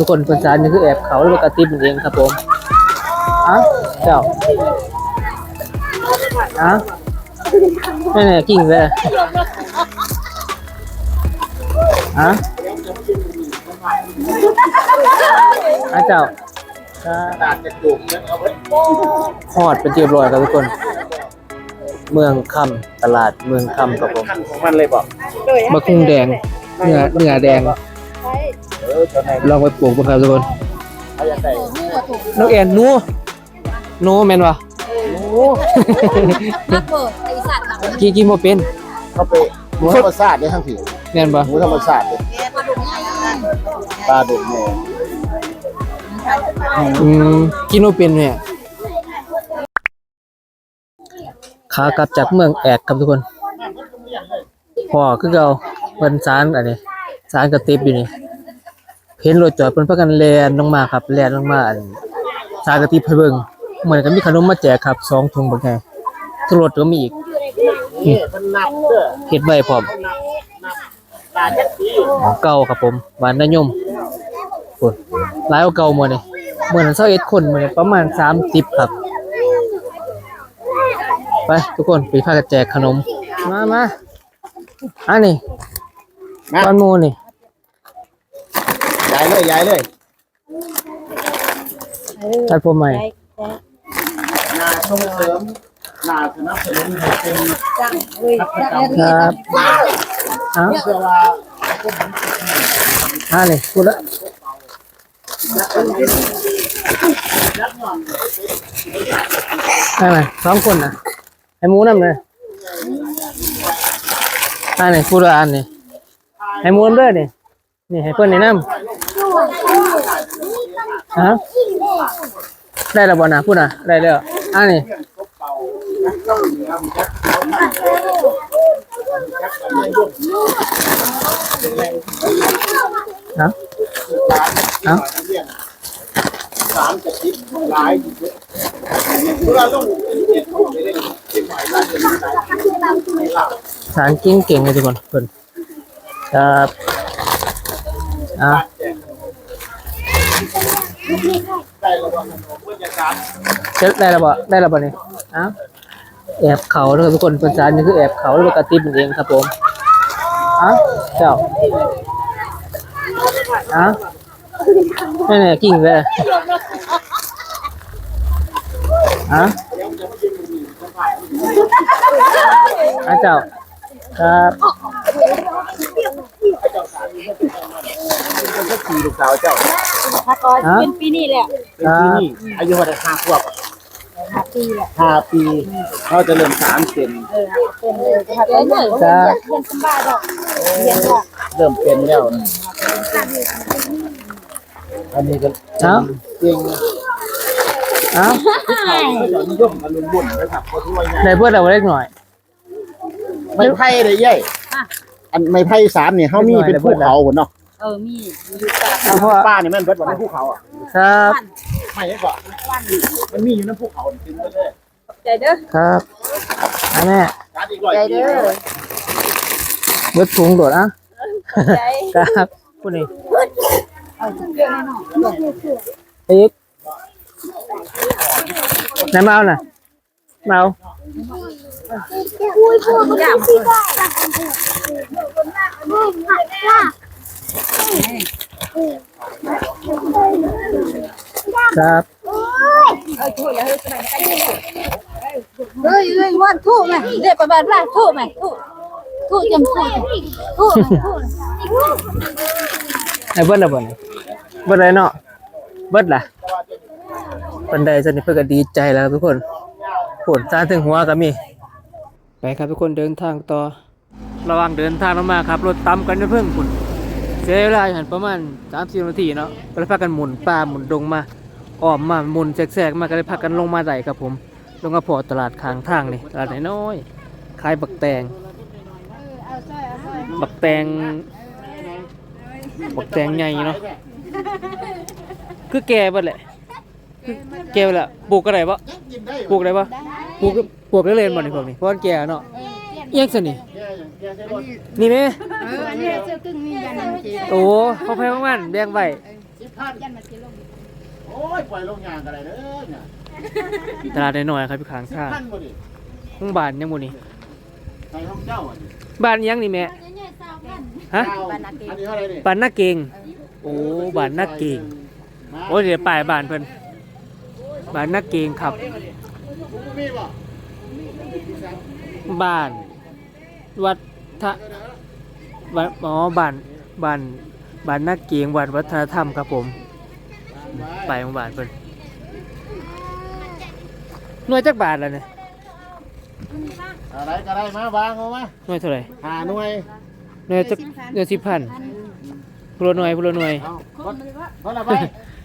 ทุกคนเป็นสารนี่คือแอบเขาหรือว่ากระติบมันเองครับผมอะเจ้าอะไม่แน่กิ่งเลยอะอะเจ้าทอดเป็นเรียบร้อยครับทุกคน เมืองคำตลาดเมืองคำครับผมขั้นของมันเลยบอกมะคุงแดงเนื้อเนื้อแดงเออตัวไหน ลองไปปลูกบ้างครับทุกคนเขาอยากได้นกแอ่นหนูหนูแม่นวะนักเบิดไอสัตว์นะกี่กี่โมเป็นเขาไปหมูธรรมชาติเนี่ยทั้งผีแม่นบ่หมูธรรมชาติเนี่ยแกมาดูง่ายกันปลาดุกเนี่ยอืมกินโมเป็นเนี่ยขากลับจากเมืองแอกครับทุกคนพ่อคือเก่าเพิ่นสารอันนี้สารกระติบอยู่นี่ เพ้นรถจอดเพิ่นพากันแล่นลงมาครับแล่นลงมาอันสารกระติบให้เบิ่งเหมือนกับมีขนมมาแจกครับสองถุงบักแค่ทุรถก็มีอีกนี่มันนับเด้อเฮ็ดไว้พร้อมปลาจักปีของเก่าครับผมหวานนายมพุ่นหลายกว่าเก่าหมดนี่เมื่อนั้น21คนมื้อนี้ประมาณ30ครับ ไปทุกคนไปพากันแจกขนม มามาอันนี้นะก้อนหมูนี่ ย้ายเลยย้ายเลยตัดผมใหม่ นาส่งเสริมนาสนับสนุนให้เป็นจังเลยจังครับเอ้าเชื่อว่าอันนี้พูดละได้ไหมสองคนนะให้หมูนำเลยอันนี้พูดละอันนี้ให้หมูนำเด้อนี่นี่ให้เพื่อนแนะนำ ฮะได้แล้วบ่นะพูดนะได้แล้วอันนี้เนาะเอ้าสามจะคิดหลายอยู่เยอะเวลาต้องเรียนรู้ไปเรื่อยๆที่หมายว่าจะสารก่งเก่งเลยทุกคนเพิ่นครับอะ ได้ระวังเพื่อจะเช็ดได้แล้วบ่ได้แล้วบ่นี่อ้าวแอบเขาเด้อทุกคนเป็นสารนี่คือแอบเขาหรือว่ากระติบเองครับผมอ้าวเจ้าอ้าวนี่นี่กิ่งเลยอ้าวอ้าวเจ้าครับ เป็นสักปีลูกสาวเจ้าพักก่อนเป็นปีนี้แหละเป็นที่นี่อายุเท่าไหร่ห้าขวบห้าปีแหละห้าปีเขาจะเริ่มสามเซนเออเป็นเลยพักก่อนเนี่ยเรียนสบายดอกเรียนว่าเริ่มเป็นแล้วนะอันนี้ก็เอ้าเก่งเอ้าวเขาจะนิยมกันลุนบุ่นนะครับเพราะที่ว่าได้เพื่อนเอาเล็กหน่อยไม่ไผ่เลยยัยอันไม่ไผ่สามเนี่ยเขามีเป็นภูเขาหมดเนาะ เออมีอยู่ตาเอาเพราะว่าป้านี่มันเบิดว่าเป็นภูเขาอะครับไม่ใช่ก่อนมันมีอยู่ในภูเขาจริงๆเลยใจเด้อครับอันนี้การอีกร้อยใจปีเด้อเบิดถุงโดดอะใจครับผู้นี้เอาเรื่องแน่นอนอีกไหนมาเอาน่ะมาเอาอย่าง ครับเฮ้ยเฮ้ยวันทู่ไหมเรียกประมาณว่าทู่ไหมทู่ทู่จำทู่ทู่ทู่ไอ้เบิดละบ่นี่เบิดเลยเนาะเบิดล่ะเพิ่นไดสนิทเพิ่นก็ดีใจแล้วทุกคนผลซานถึงหัวก็มีไปครับทุกคนเดินทางต่อ ระว่างเดินทางลงมาครับ รถต่ำกันเพิ่งคุณ เสียเวลาอยู่หันประมาณ30นาทีเนาะก็เลยพากันหมุนป่าหมุนดงมาอ้อมมาหมุนแทรกๆมาก็เลยพากันลงมาได้ครับผม ลงมาพอตลาดข้างทางนี่ตลาดน้อยๆขายบักแตงบักแตงบักแตงใหญ่เนาะคือแก่บิดแหละแก่บิดแหละปลูกก็ได้ปะปลูกอะได้ปะปลูกปลูกได้เลยบ่นี่พวกนี้เพราะแก่เนาะ อียงซะนี่นี่แม่เอออันนี้เจ้าตึ้งมียันเจโอ้เขาแพงมากๆแบ่งไว้พันโอ้ยปล่อยลงยางกันเลยเด้อเนี่ยตลาดน้อยๆครับพี่ขางสิบทางพันบ่ดิห้องบ้านยังบ่นี่ใส่ห้องเจ้าอะดิบ้านยังนี่แม่ฮะเจ้าอันนี้เท่าไหร่นี่บ้านนาเกงโอ้บ้านนาเกงโอ้ยเดี๋ยวป้ายบ้านเพิ่นบ้านนาเกงครับมีบ่บ้าน วัดทะวัดอ๋อบ้านบ้านบ้านนาเกงวัดวัฒนธรรมครับผม ไปหมู่บ้านเพิ่นหน่วยจักบาทแล้วเนี่ยอะไรก็ได้มาวางเอามาหน่วยเท่าไหร่หาหน่วยหน่วยจักหน่วยสิบพันพลหน่วยพลหน่วยเอาคนคนละไป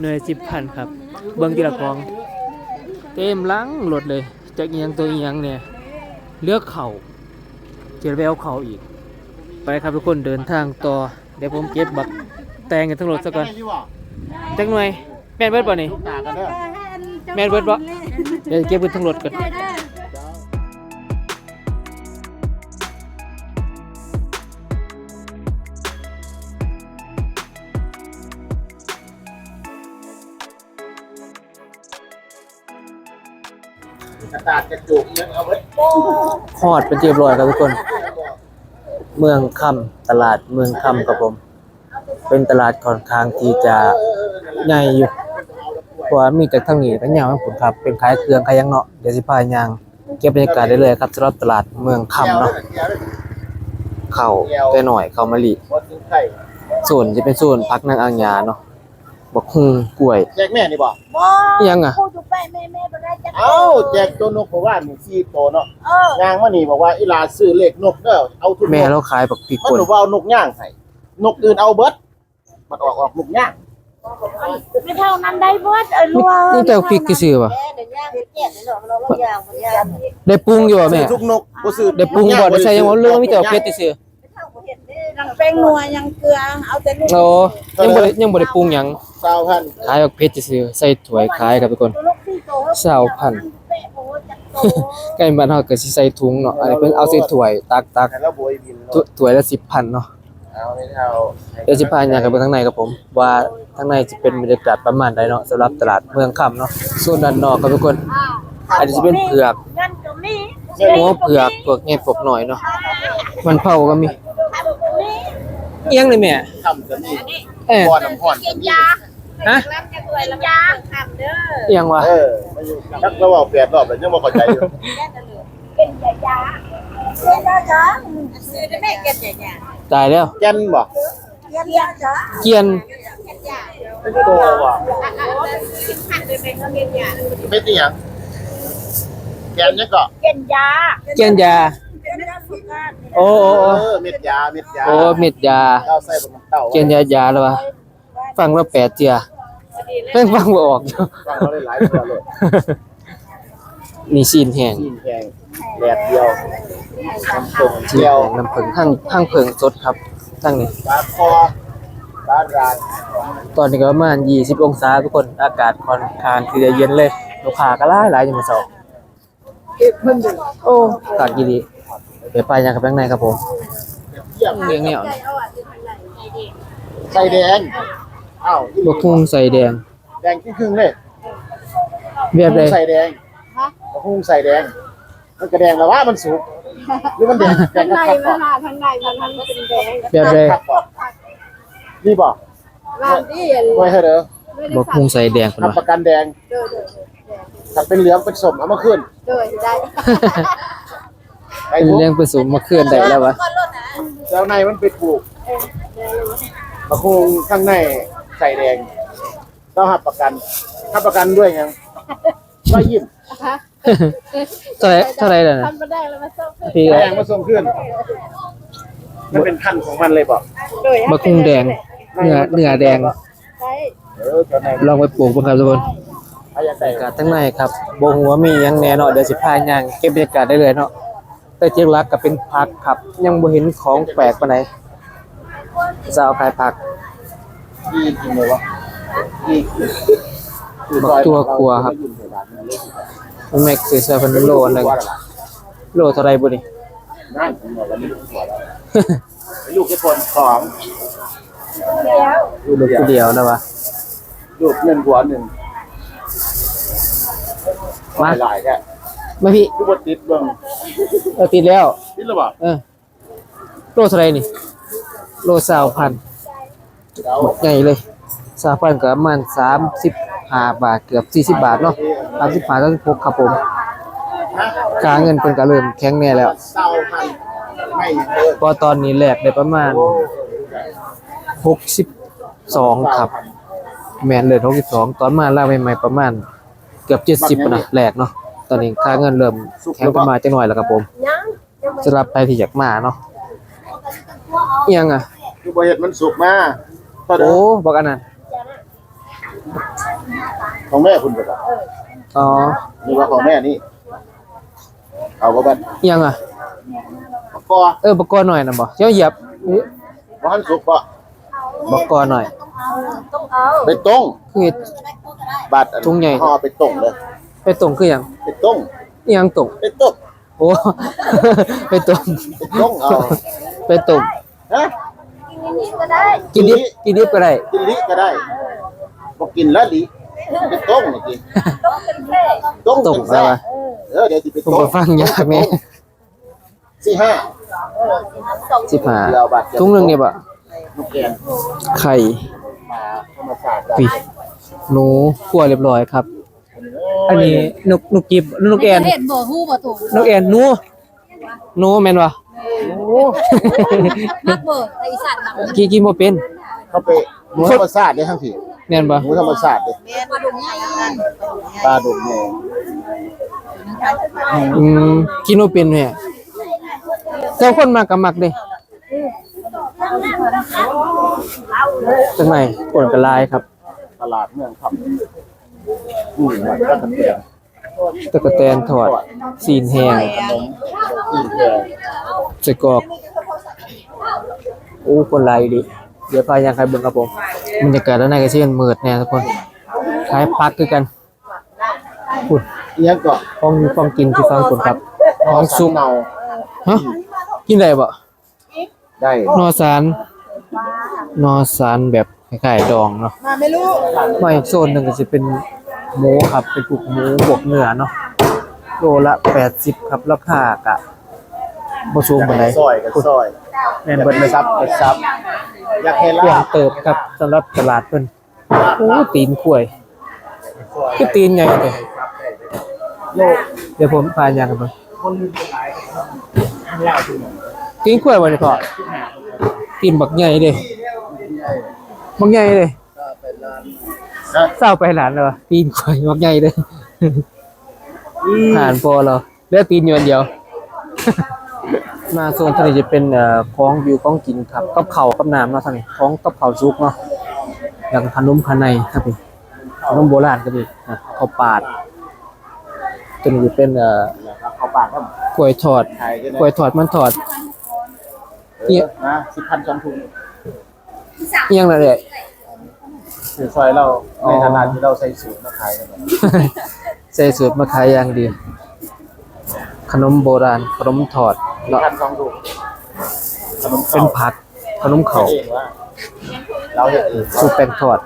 หน่วยสิบพันครับ เบิ่งทีละของ เต็มหลังรถเลยจากอีหยังตัวอีหยังเนี่ยเลือกเข่า เจอแววเข่าอีก ไปครับทุกคนเดินทางต่อ เดี๋ยวผมเก็บบักแตงกันทั้งรถซะก่อนได้ยู่บ่จักหน่วยแม่นเบิดป่ะนี่ลูกตากันเด้อแม่นเบิดป่ะเดี๋ยวเก็บเบิดทั้งรถก่อน กระจุกยังเอาไว้ฮอดเป็นที่เรียบร้อยครับทุกคน เมืองคำตลาดเมืองคำครับผม เป็นตลาดค่อนข้างที่จะใหญ่อยู่เพราะว่ามีแต่ทั้งนี้ทั้งยาวทั้งผลครับ เป็นขายเครื่องขายยังเนาะเดี๋ยวสิพายางเก็บบรรยากาศได้เลยครับสำหรับตลาดเมืองคำเนาะเข้าแต่หน่อยเข้ามะลิส่วนจะเป็นส่วนพักนางอ่างยาเนาะ บักฮุงกล้วย แจกแม่นี่บ่บ่อิหยังอะพูดอยู่ไปแม่แม่บ่ได้จักเอ้าแจกตัวนกเพราะว่ามีสี่ตัวเนาะเออย่างมานี่บอกว่าอีหลาซื้อเลขนกเด้อเอาทุกนแม่กเราขายบักพริกมันป่นหนูว่าเอานกย่างให้นกอื่นเอาเบิดมันออกออกนกย่างไม่เท่านั้นได้เบิดเออรัวนี่แต่พริกกี่ซื้อป่ะแม่เดี๋ยวย่างเฮ็ดแก่เดี๋ยวเราเราย่างบ่ย่างไม่ได้ปรุงอยู่บ่แม่ ซื้อทุกนกบ่ซื้อได้ปรุงบ่ได้ใส่หยังบ่เรื่องมีแต่เอาเพชรซื้อ ยังแป้งนัวยังเกลือเอาแต่ลูกโอ้ยังบ่ได้ยังบ่ได้ปรุงหยังสาวพันขายบักเพชรซื้อใส่ถ้วยขายครับทุกคนลูกที่โตสาวพันเป๊ะโอ้จักโตใกล้บ้านเฮาก็สิใส่ถุงเนาะอันนี้เพิ่นเอาใส่ถ้วยตักตักแล้วบวยบินถ้วยถ้วยละ10,000เนาะเอาไม่เท่าเดี๋ยวสิพาย่างกันไปข้างในครับผม ว่าข้างในจะเป็นบรรยากาศประมาณใดเนาะสำหรับตลาดเมืองคำเนาะส่วนด้านนอกครับทุกคนอันนี้จะเป็นเผือกงั้นก็มีหัวเผือกพวกเงี้ยพวกหน่อยเนาะมันเผาก็มี เอียงเลยแม่ทำจะมีเอ้ยพอน้ำพรจะมีฮะรับจะรวยแล้วยาทำเด้อเอียงวะเออมาอยู่นักเราเอาแปดรอบแล้วยังบ่เข้าใจอยู่เป็นยายาเป็นยายาซื้อได้แม่เก็บยายาตายแล้วแก่นบ่เก็บยายาเกียนเป็นโตว่ะหันไปเป็นเก็บยาไม่ติหยังแก่นเนี่ยก็เก็บยาเกียนยา เป็นยาสุขภาพโอ้โอ้เอโอ้อเม็ดยาเม็ดยาโอ้เม็ดยาเอาใส่บนน้ำเต้าเกียนยายาแล้ววะฟังว่าแปดเจียเพิ่งฟังบ่ออกอยู่ฟังเราได้หลายตัวเลยนี่ซีนแห้งซีนแพงแดดเดียวน้ำตกซีนเดียวแห้งน้ำผึ้งทั้งทั้งผึ้งสดครับทั้งนี้ปลาคอปลาร้านตอนนี้ก็ประมาณ20 องศาทุกคน อากาศค่อนข้างที่จะเย็นเลยลูกค้าก็หลายหลายอยู่มื้อเช้าโอ้อากาศดีๆ เดี๋ยวไปยังกับข้างในครับผมเทียบเลี้ยงแนวใส่แดงอ้าวบกฮุ่งใส่แดง แดงครึ่งๆเลยแบบใดใส่แดงมะฮุ่งใส่แดง มันกระแดงแล้วว่ามันสุกหรือมันแดงแดงข้างในมันข้างในมันเป็นแดงแบบใดก่อนนี่บ่ร้านที่ไว้เถอะเด้อบกฮุ่งใส่แดงคนทำประกันแดงเด้อเด้อถ้าเป็นเหลืองเป็นสมเอามาขึ้นเด้อได้ เป็นพวกเรื่องผสมมาเคลื่อนได้แล้ววะก่อนรถนะแล้วในมันไปถูกมะฮุ่งข้างในใส่แดงต้องหับประกันหับประกันด้วยยังว่ายิ้มเท่าไหร่เท่าไหร่ล่ะนะทำมาได้แล้วมาส่งพี่แดงมาส่งขึ้นมันเป็นพันธุ์ของมันเลยบอกโดยบกฮุ่งแดงเนื้อเนื้อแดงใช่เออเจ้าในลองไปปลูกเบิ่งครับทุกคนพยาใส่บรรยากาศทั้งในครับบ่ฮู้ว่ามีหยังแหน่เนาะเดี๋ยวสิพาย่างเก็บบรรยากาศได้เลยเนาะ แต่จริงๆแล้วก็เป็นผักครับ ยังบ่เห็นของแปลกปานใดจะเอาขายผักยี่กินเลยวะยี่บักตัวกลัวครับแม็กซื้อเสื้อเพิ่นโลอันหนึงโลเท่าไหร่บ่นี่นั่นผมบอกว่านี่ลูกหัวแล้วไอ้ลูกแค่คนของลูกผู้เดียวนะวะรูปเงินหัวหนึ่งมาหลายๆแค่ มาพี่ทุกบติดเบิ่งเราติดแล้ว ติดหรือเปล่าเออโลเท่าไหรนี่ โลสาวพันเดาใหญ่เลยสาวพันก็ประมาณสามสิบห้าบาทเกือบสี่สิบบาทเนาะสามสิบห้าสามสิบหกครับผมค่าเงินเพิ่นก็เริ่มแข็งแน่แล้วเศร้าพันไม่เงินพอตอนนี้แลกได้ประมาณหกสิบสองครับ แมนเลยหกสิบสองตอนมาล่าใหม่ๆประมาณ เกือบเจ็ดสิบนะแลกเนาะ ตอนนี้ค่าเงินเริ่มแข็งขึ้นมาจังหน่อยแล้วครับผมสำหรับใครที่อยากมาเนาะอิหยังอะคือบริเหตุมันสุกมาเท่าเดิโอ้มบอกอันนั้นของแม่คุณก็ได้อ๋อหรือว่าของแม่นี่เอาก็บันอิหยังอะก็เออบักกอหน่อยนะบ่เจ้าเหยียบอุ๊ยว่าหันสุกก็บักกอหน่อยไปต้งคือเฮ็ดบาดอันถุงใหญ่ห่อไปต้งเลย ไปตรงคือหยังไปต้งอิหยังตรงไปต้งโอ้ ไปตรงไปต้งเอาไปตรงฮะกินดิบกินดิบก็ได้กินลิก็ได้บอกกินแล้วลิไปต้งนี่กินต้งตรงเป็นอะไรแซ่วะเออเดี๋ยวสิไปผมต้ก็งฟังยากแม่สี่ห้าสิบห้าเดียวบาทเดียวถุงหนึงนี่บ่ลูกแกนไข่มาธรรมศาสตร์ปีหนูคั่วเรียบร้อยครับ อันนี้นกนกกิบนกแอนเห็นบ่ฮู้บ่ถูกนกแอนหนูหนูแม่นบ่นักเบิดไอ้สัตว์น่ะกี่กินบ่เป็นเขาไปหมูธรรมศาสตร์เนี่ยทั้งทีแม่นบ่หมูธรรมศาสตร์เนี่ยแม่นบ่ดุใหญ่กันปลาดุกเนี่ยอืมกินบ่เป็นแม่เจ้าคนมากก็มักเด้จังไหนคนก็หลายครับ ตลาดเมืองคำ อืมมันก็ตะเกียบตะกะแตนทอดซีนแห้งขนมกินแกงใส่กรอกโอ้คนหลายดิเดี๋ยวพายังใครเบิ่งครับผมบรรยากาศด้านในก็สิเป็นมืดแน่ทุกคนคล้ายพักคือกันพูดเอียงก็ห้องห้องกินที่ฟังคนครับห้องซุปเนาฮะกินได้บ่ได้นอสารนอสารแบบ คล้ายๆดองเนาะมาไม่รู้ไม่โซนหนึ่งก็จะเป็นหมูครับ เป็นพวกหมูบวกเนื้อเนาะโลละ80ครับราคากะบ่สูงปานใดซอยกับซอยแม่นเบิดเลยซับกับซับอยากเห็นกว้าลางบเติบครับสำหรับตลาดเพิ่นโอ้ตีนกล้วย คือตีนใหญ่เลยเดี๋ยวผมพายังกันไปตีนกล้วยบ่นี่พ่อตีนบักใหญ่เด้ บักใหญ่เด้นะเศร้าไปหลานแล้ววะตีนกล้วยบักใหญ่เด้ผ่านพอแล้วเหลือตีนอยู่อันเดียว มาโซนทางนี้จะเป็นเอ่อของวิวของกินครับกับข้าวกับน้ำเนาะทางนี้ของกับข้าวซุกเนาะอย่างขนมขนในครับนี่ขนมโบราณก็มีนะข้าวปาดตัวนี้จะเป็นเอ่อเขาปากก็กล้วยทอดขายกันกล้วยทอดมันทอดเนี่ยนะสิบพันสองถุงอิหยังละ เด้ถือซอยเราอ๋อในขนาดที่เราใส่สูตรมาขายกันใส่สูตรมาขายอย่างดี ขนมโบราณ ขนมทอดสิบเนาะพันสองถุงขนมเป็นผัก ขนมเขาข้าวเองว่าเราเห็นเองสูตรแป้งทอด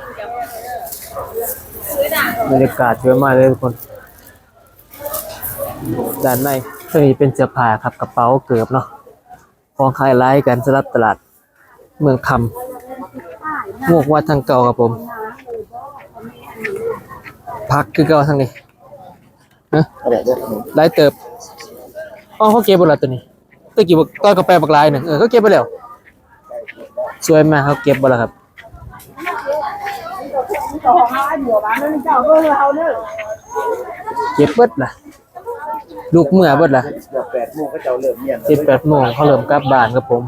บรรยากาศสวยมากเลยทุกคน ด้านในตัวนี้เป็นเสื้อผ้าครับกระเป๋าเกือบเนาะของขายไล่กันสำหรับตลาด เมืองคำมวกวัดทางเก่าครับผม พักคือเก่าทางนี้นะอะไรเด้อขนมไล่เติบอ๋อเขาเก็บหมดแล้วตัวนี้ตะกี้บอกตอนกาแฟบักลายหนึ่งเออเขาเก็บไปแล้ว สวยมากเขาเก็บหมดแล้วครับ เก็บเบิดล่ะ ลูกเมื่อเบิดล่ะเกือบแปดโมงก็จะเริ่มเมียนสิบแปดโมงเขาเริ่มกลับบ้านครับผม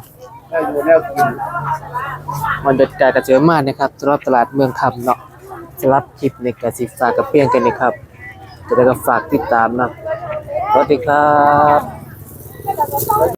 ได้อยู่แนวกิน มันเด็ดกายกระเจิมมากนะครับสำหรับตลาดเมืองคำเนาะ สำหรับคลิปในกรสิฝากกับเพียงกันนะครับจะได้ก็ฝากติดตามนะสวัสดีครับ